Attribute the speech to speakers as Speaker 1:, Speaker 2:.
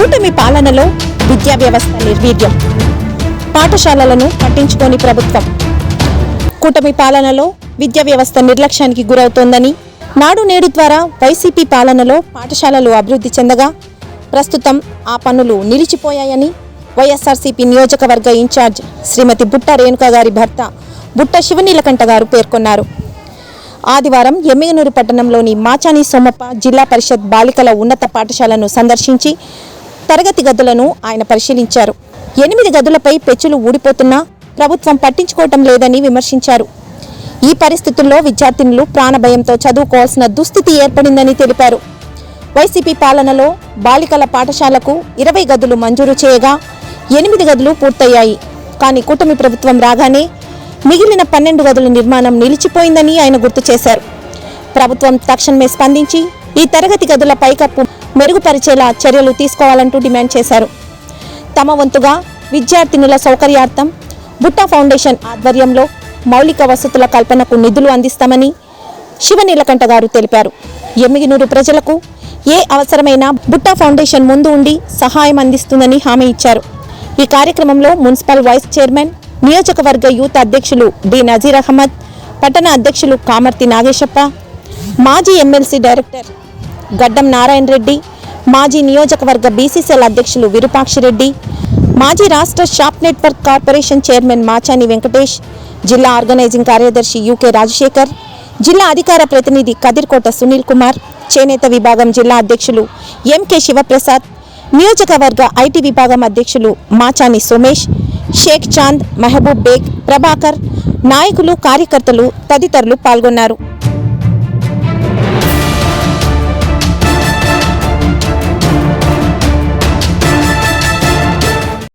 Speaker 1: కూటమి విద్యా వ్యవస్థ నిర్వీర్యం. పాఠశాలలను పట్టించుకోని ప్రభుత్వం. కూటమి పాలనలో విద్యా వ్యవస్థ నిర్లక్ష్యానికి గురవుతోందని నాడు నేడు ద్వారా వైసీపీ పాలనలో పాఠశాలలు అభివృద్ధి చెందగా ప్రస్తుతం ఆ పనులు నిలిచిపోయాయని వైఎస్ఆర్సీపీ నియోజకవర్గ ఇన్ఛార్జ్ శ్రీమతి బుట్ట రేణుక గారి భర్త బుట్ట శివనీలకంఠ గారు పేర్కొన్నారు. ఆదివారం ఎమ్మిగనూరు పట్టణంలోని మాచాని సోమప్ప జిల్లా పరిషత్ బాలికల ఉన్నత పాఠశాలను సందర్శించి తరగతి గదులను ఆయన పరిశీలించారు. ఎనిమిది గదులపై పెచ్చులు ఊడిపోతున్నా ప్రభుత్వం పట్టించుకోవటం లేదని విమర్శించారు. ఈ పరిస్థితుల్లో విద్యార్థినులు ప్రాణభయంతో చదువుకోవాల్సిన దుస్థితి ఏర్పడిందని తెలిపారు. వైసీపీ పాలనలో బాలికల పాఠశాలకు ఇరవై గదులు మంజూరు చేయగా ఎనిమిది గదులు పూర్తయ్యాయి. కానీ కూటమి ప్రభుత్వం రాగానే మిగిలిన పన్నెండు గదుల నిర్మాణం నిలిచిపోయిందని ఆయన గుర్తు చేశారు. ప్రభుత్వం తక్షణమే స్పందించి ఈ తరగతి గదుల పైకప్పు మెరుగుపరిచేలా చర్యలు తీసుకోవాలంటూ డిమాండ్ చేశారు. తమ వంతుగా విద్యార్థినుల సౌకర్యార్థం బుట్టా ఫౌండేషన్ ఆధ్వర్యంలో మౌలిక వసతుల కల్పనకు నిధులు అందిస్తామని శివనీలకంఠ గారు తెలిపారు. ఎమ్మిగినూరు ప్రజలకు ఏ అవసరమైనా బుట్టా ఫౌండేషన్ ముందు ఉండి సహాయం అందిస్తుందని హామీ ఇచ్చారు. ఈ కార్యక్రమంలో మున్సిపల్ వైస్ చైర్మన్ నియోజకవర్గ యూత్ అధ్యక్షులు డి నజీర్ అహ్మద్ పట్టణ అధ్యక్షులు కామర్తి నాగేశప్ప మాజీ ఎమ్మెల్సీ డైరెక్టర్ గడ్డం నారాయణ రెడ్డి మాజీ నియోజకవర్గ బీసీసీఎల్ అధ్యక్షులు విరూపాక్షిరెడ్డి మాజీ రాష్ట్ర shop network corporation chairman Machani Venkatesh జిల్లా ఆర్గనైజింగ్ కార్యదర్శి యూకే రాజశేఖర్ జిల్లా అధికార ప్రతినిధి కదిర్కోట సునీల్ కుమార్ చేనేత విభాగం జిల్లా అధ్యక్షులు ఎంకే శివప్రసాద్ నియోజకవర్గ ఐటీ విభాగం అధ్యక్షులు మాచాని సోమేష్ షేక్ చాంద్ మహబూబ్ బేగ్ ప్రభాకర్ నాయకులు కార్యకర్తలు తదితరులు పాల్గొన్నారు.